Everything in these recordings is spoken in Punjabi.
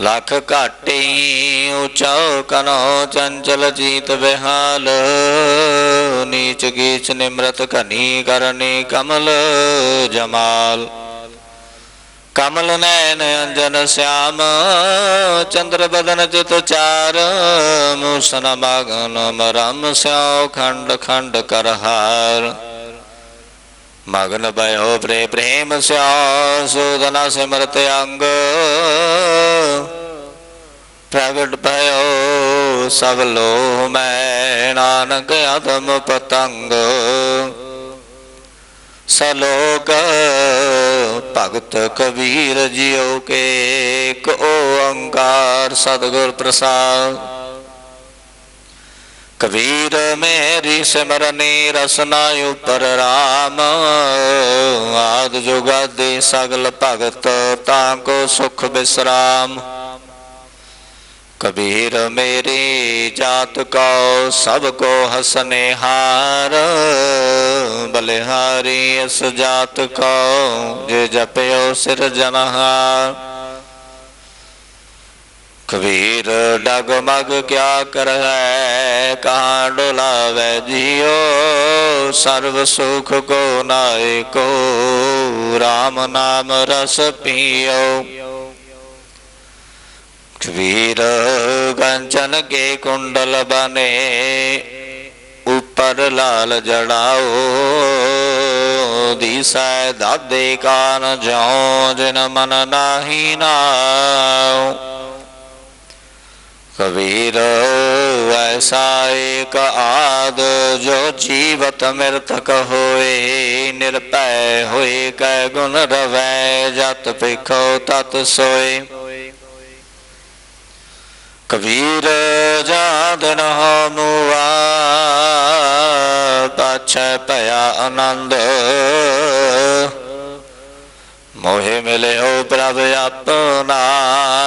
ਲਖ ਘਾਟੀ ਉਚਾਉ ਕਨੋ ਚੰਚਲ ਜੀਤ ਬਿਹਾਲ ਨੀਚ ਗੀਚ ਨਿਮਰਤ ਘਨੀ ਕਰਨੀ ਕਮਲ ਜਮਾਲ। ਕਮਲ ਨੈਨ ਅੰਜਨ ਸਿਆਮ, ਚੰਦਰ ਬਦਨ ਚਿਤ ਚਾਰ। ਮੂਸਨ ਮਗਨ ਮਰਮ ਸਿਓ ਖੰਡ ਖੰਡ ਕਰਹਾਰ ਮਗਨ ਭਇਓ ਪ੍ਰੇ ਪ੍ਰੇਮ ਸਿਓ ਸੂਦਨਾ ਸਿਮਰਤ ਅੰਗ। ਪ੍ਰਗਟ ਭਇਓ ਸਭ ਲੋ ਮੈਂ ਨਾਨਕ ਆਤਮ ਪਤੰਗ। ਸਲੋਕ ਭਗਤ ਕਬੀਰ ਜਿਉ ਕੇ ਏਕ ਓੰਕਾਰ ਸਤਿਗੁਰ ਪ੍ਰਸਾਦ। ਕਬੀਰ ਮੇਰੀ ਸਿਮਰਨੀ ਰਸਨਾ ਉਪਰ ਰਾਮ। ਆਦ ਜੁਗਾਦੀ ਸਗਲ ਭਗਤ ਤਾਂ ਕੋ ਸੁਖ ਬਿਸਰਾਮ। ਕਬੀਰ ਮੇਰੀ ਜਾਤ ਕੋ ਸਭ ਕੋ ਹਸਨੇ ਹਾਰ ਬਲਿਹਾਰੀ ਇਸ ਜਾਤ ਕੋ, ਜੇ ਜਪਿਓ ਸਿਰ ਜਨਹਾਰ। ਕਬੀਰ ਡਗਮਗ ਕਿਆ ਕਰੈ ਕਹਾਂ ਡੋਲਾਵੇ ਜਿਉ ਸਰਬ ਸੁਖ ਕੋ ਨਾਏ ਕੋ RAM ਨਾਮ ਰਸ ਪੀਓ। ਕਬੀਰ ਗੰਚਨ ਕੇ ਕੁੰਡਲ ਬਨੇ ਉਪਰ ਲਾਲ ਜੜਾਓ ਦੀਸੈ ਦਾਦੇ ਕਾਨ ਜਿਉ ਜਿਨ ਮਨ ਨਾਹੀ ਨਾਉ ਕਬੀਰ ਐਸਾ ਏਕ ਆਦ ਜੋ ਜੀਵਤ ਮਿਰਤਕ ਹੋਏ ਨਿਰਭੈ ਹੋਏ ਕੈ ਗੁਣ ਰਵੈ ਜਤ ਪਿਖੋ ਤਤ ਸੋਏ ਕਬੀਰ ਜਾਦਨ ਹਮੁਆ ਪਾਛੈ ਭਇਆ ਆਨੰਦ। ਮੋਹਿ ਮਿਲਿਓ ਪ੍ਰਭ ਆਪਣਾ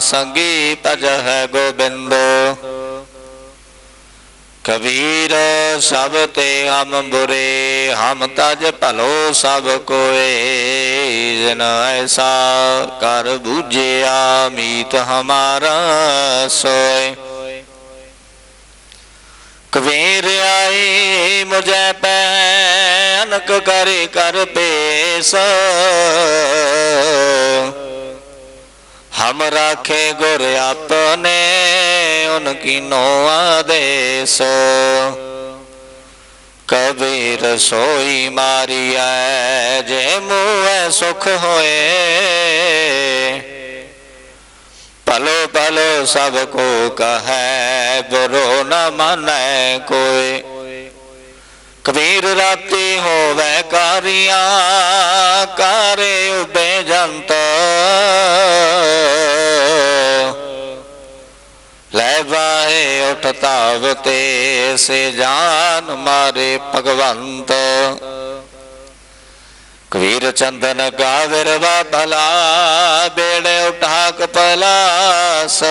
ਸੰਗੀ ਭਜ ਹੈ ਗੋਬਿੰਦ। ਕਬੀਰ ਸਭ ਤੇ ਹਮ ਬੁਰੇ, ਹਮ ਤਜ ਭਲੋ ਸਭ ਕੋਏ। ਜਿਨ ਐਸਾ ਕਰ ਬੂਝਿਆ, ਮੀਤ ਹਮਾਰਾ ਸੋਏ। ਕਬੀਰ ਆਈ ਮੁਝੇ ਪੈ ਅਨਕ ਕਰੇ ਕਰ ਪੇਸ। ਹਮ ਰਾਖੇ ਗੁਰ ਆਪਨੇ ਉਨਕੀ ਨੋ ਆਦੇਸ ਕਬੀਰ ਸੋਈ ਮਾਰੀਐ, ਜੇ ਮੂਹੈ ਸੁਖ ਹੋਏ। ਭਲੋ ਭਲੋ ਸਭ ਕੋ ਕਹੈ, ਬੁਰੋ ਨ ਮਾਨੈ ਕੋਇ ਕਬੀਰ ਰਾਤੀ ਹੋਵੇ ਕਾਰੀਆਂ, ਕਾਰੇ ਉਬੇ ਜੰਤ। ਲੈ ਬਾਏ ਉਠ ਤਾਵਤੇ ਸੇ ਜਾਨ ਮਾਰੇ ਭਗਵੰਤ। ਕਬੀਰ ਚੰਦਨ ਗਾਵਿਰ ਵਾ ਭਲਾ, ਬੇੜੇ ਉਠਾ ਪਲਾਸ।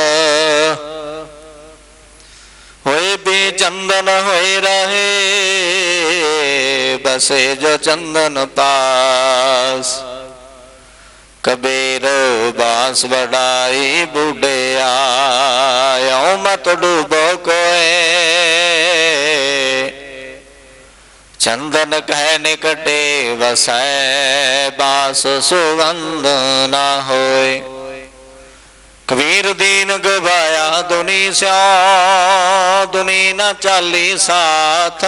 ਹੋਏ ਵੀ ਚੰਦਨ ਹੋਏ ਰਹੇ, ਬਸੇ ਜੋ ਚੰਦਨ ਪਾਸ। ਕਬੀਰ ਬਾਸ ਵਡਾਈ ਬੁਢਿਆ ਡੁਬੋ ਕੋਏ ਚੰਦਨ ਕਹਿ ਨਿਕਟੇ ਵਸੈ ਬਾਸ ਸੁਗੰਧ ਨਾ ਹੋਏ ਕਬੀਰ ਦੀਨ ਗਵਾਇਆ ਦੁਨੀ ਸਿਆ ਦੁਨੀ ਨਾ ਚਾਲੀ ਸਾਥ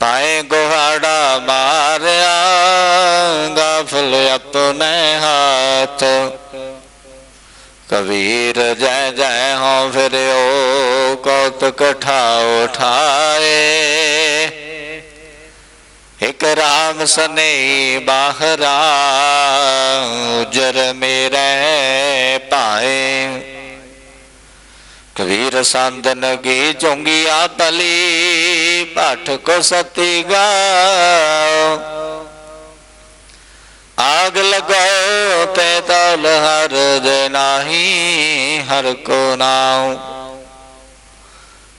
ਪਾਏ ਗੁਹਾੜਾ ਮਾਰਿਆ ਗਾਫਲ ਆਪਣੇ ਹੱਥ ਕਬੀਰ ਜੈ ਜੈ ਹੋ ਫਿਰਿਓ ਕੌਤਕ ਠਾਉ ਠਾਏ ਇਕ ਰਾਮ ਸਨੇ ਬਾਹਰਾ ਉਜਰ ਮੇਰੇ ਪਾਏ ਕਬੀਰ ਸੰਦਨ ਕੀ ਚੁੰਗੀਆ ਪਲੀ ਭਟ ਕੋ ਸਤੀ ਗਾਓ ਹਰ ਕੋ ਨਾਮ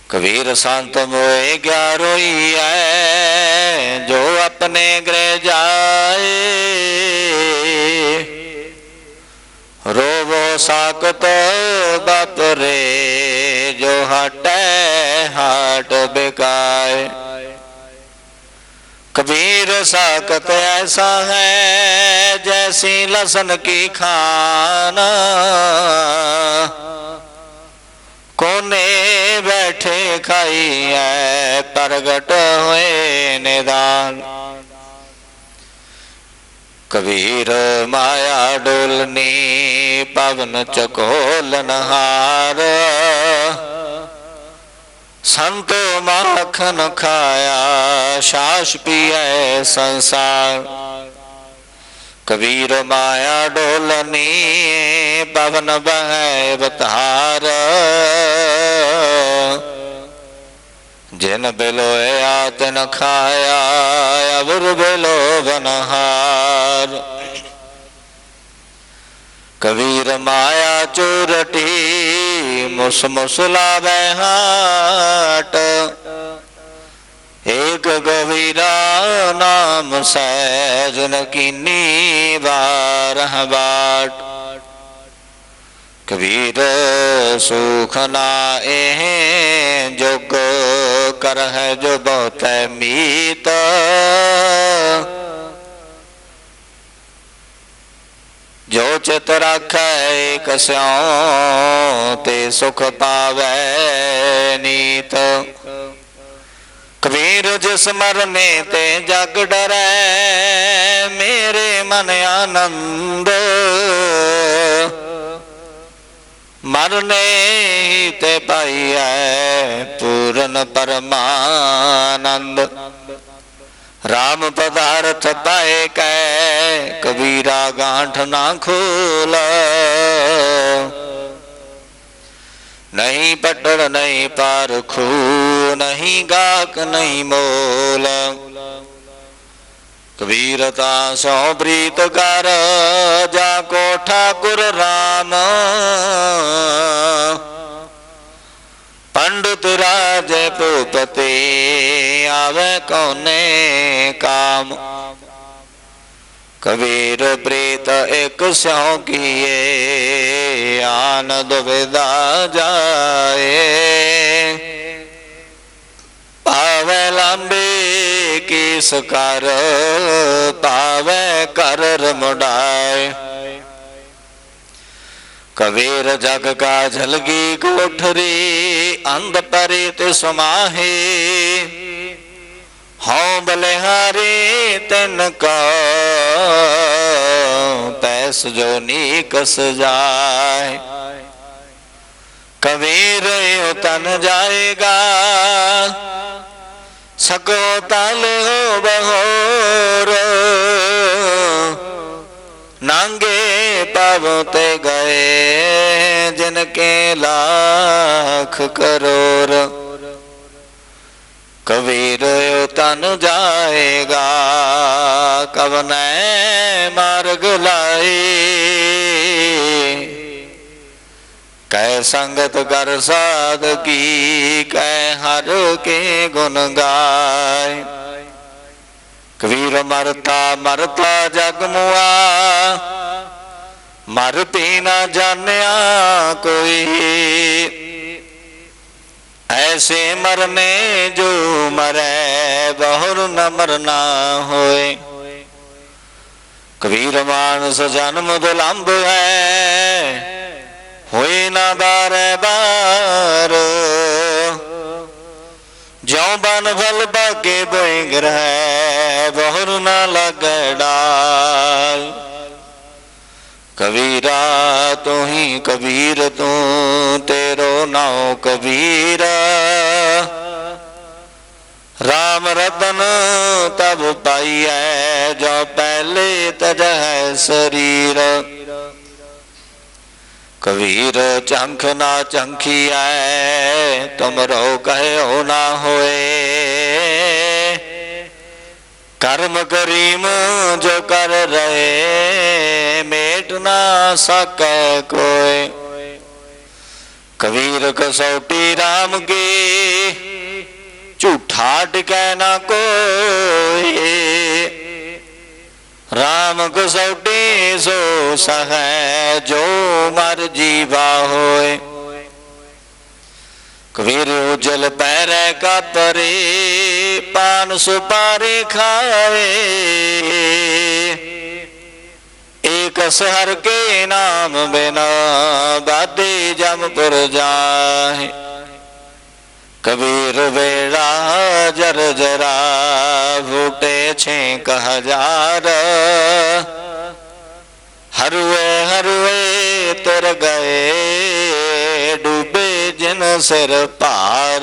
ਕਬੀਰ ਸੰਤ ਮੋਏ ਗਿਆਰੋਈ ਐ, ਜੋ ਆਪਣੇ ਗ੍ਰਹਿ ਜਾਏ। ਰੋਵੋ ਸਾਕਤ ਬਤਰੇ, ਜੋ ਹਟੈ ਹਾਟ ਬਿਕਾਏ। ताकत ऐसा है जैसी लसन की खान कोने बैठे खाई है प्रगट हुए निदान कबीर माया डोलनी पवन चकोलन हार ਸੰਤੋ ਮਾਖਨ ਖਾਇਆ, ਸ਼ਾਸ ਪੀਐ ਸੰਸਾਰ। ਕਬੀਰ ਮਾਇਆ ਡੋਲਨੀ, ਪਵਨ ਬਹੈ ਬਤਹਾਰ ਜਿਨ ਬਿਲੋਇਆ, ਤਿਨ ਖਾਇਆ, ਅਵਰ ਬਿਲੋ ਬਨਹਾਰ ਕਬੀਰ ਮਾਇਆ ਚੋਰਟੀ मुस मुसलावे हाट। एक गवीरा नाम सैजन कीनी बारह बाट। कबीर सुख एह जोग कर है जो बहुत मीत। ਜੋ ਚਿਤ ਰਾਖੈ ਕਸਿਓ ਤੇ ਸੁਖ ਪਾਵੈ ਨੀਤ। ਕਬੀਰ ਜਿਸ ਮਰਨੇ ਤੇ ਜਗ ਡਰੈ, ਮੇਰੇ ਮਨ ਆਨੰਦ। ਮਰਨੇ ਹੀ ਤੇ ਪਾਈਐ ਪੂਰਨ ਪਰਮਾਨੰਦ। ਰਾਮ ਪਦਾਰਥ ਪਾਏ ਕੈ ਕਬੀਰਾ ਗਾਂਠ ਨਾ ਖੋਲ। ਨਹੀਂ ਪਟੜ, ਨਹੀਂ ਪਾਰਖੂ ਨਹੀਂ ਗਾਕ, ਨਹੀਂ ਮੋਲ। ਕਬੀਰ ਤਾਂ ਸੋ ਪ੍ਰੀਤ ਕਰ, ਜਾ ਕੋ ਠਾਕੁਰ ਰਾਮ। ਪੰਡਤ ਰਾਜੇ ਭੂਪਤੇ ਆਵੇ ਕੋਨੇ ਕਾਮ? ਕਬੀਰ ਪ੍ਰੀਤ ਇਕ ਸਿਉ ਕੀਏ, ਆਨੰਦ ਵਿਦਾ ਜਾਏ। ਪਾਵੇ ਲੰਬੇ ਕੀਸ ਕਰ, ਪਾਵੇ ਕਰ ਰਮੜਾਏ ਕਬੀਰ ਜਗ ਕਾ ਝਲਗੀ ਕੋਠਰੀ, ਅੰਧ ਪਰੇ ਤੇ ਸਮਾਹੇ ਹਉ ਬਲਿਹਾਰੇ ਤਨ ਕਾ, ਤੈਸ ਜੋ ਨੀਕਸ ਜਾਏ। ਕਬੀਰ ਇਹ ਤਨ ਜਾਏਗਾ ਸਕੋ ਤਲ ਹੋ ਬਹੋਰ ਨਾਂਗੇ ਪਵ ਤੇ ਗਏ, ਜਿਨ ਕੇ ਲੱਖ ਕਰੋੜ ਕਬੀਰ ਉਹ ਤਨ ਜਾਏਗਾ ਕਵਨੈ ਮਾਰਗ ਲਾਈ ਕੈ ਸੰਗਤ ਕਰ ਸਾਧ ਕੀ ਕੈ ਹਰ ਕੇ ਗੁਣ ਗਾਏ। ਕਬੀਰ ਮਰਤਾ ਮਰਤਾ ਜਗ ਮੁਆ ਮਰ ਪੀ ਨਾ ਜਾਣਿਆ ਕੋਈ। ਐਸੇ ਮਰਨੇ ਜੋ ਮਰੈ, ਬਹੁਰ ਨ ਮਰਨਾ ਹੋਏ। ਕਬੀਰ ਮਾਨਸ ਜਨਮ ਦੁਲੰਭ ਹੈ, ਹੋਏ ਨਾ ਬਾਰੇ ਬਾਰ। ਜਿਉ ਬਨ ਫਲ ਭਾਗੇ ਬੋਇ ਗ੍ਰਹਿ ਬਹੁਰ ਨਾ ਲੱਗੈ ਕਬੀਰਾ ਤੂੰ ਹੀ ਕਬੀਰ, ਤੂੰ ਤੇਰੋ ਨਾਉ ਕਬੀਰ। ਰਾਮ ਰਤਨ ਤਬ ਪਾਈਐ, ਜੋ ਪਹਿਲੇ ਹੈ ਸਰੀਰ। ਕਬੀਰ ਚੰਖ ਨਾ ਚੰਖੀਐ, ਤੁਮਰੋ ਕਹਿਓ ਨਾ ਹੋਏ। ਕਰਮ ਕਰੀਮ ਜੋ ਕਰ ਰਹੇ, ਮੇਟ ਨਾ ਸਕੈ ਕੋਏ। ਕਬੀਰ ਕਸੌਟੀ RAM ਕੀ ਝੂਠਾ ਟਿਕੈ ਨਾ ਕੋਏ RAM ਕਸੌਟੀ ਸੋ ਸਹੈ, ਜੋ ਮਰ ਜੀਵਾ ਹੋਏ। ਕਬੀਰ ਉਜਲ ਪੈਰੈ ਕਾਤਰੇ ਪਾਨ ਸੁਪਾਰੀ ਖਾਵੇ ਏਕ ਹਰ ਕੇ ਨਾਮ ਬਿਨਾ, ਬਾਦੀ ਜਮਪੁਰ ਜਾਹੇ। ਕਬੀਰ ਵੇਲਾ ਜਰ ਜਰਾ ਭੂਟੇ ਛੇਕ ਹਜ਼ਾਰ। ਹਰਵੇ ਹਰਵੇ ਤਰ ਗਏ ਡੂਬੇ ਜਿਨ ਸਿਰ ਭਾਰ।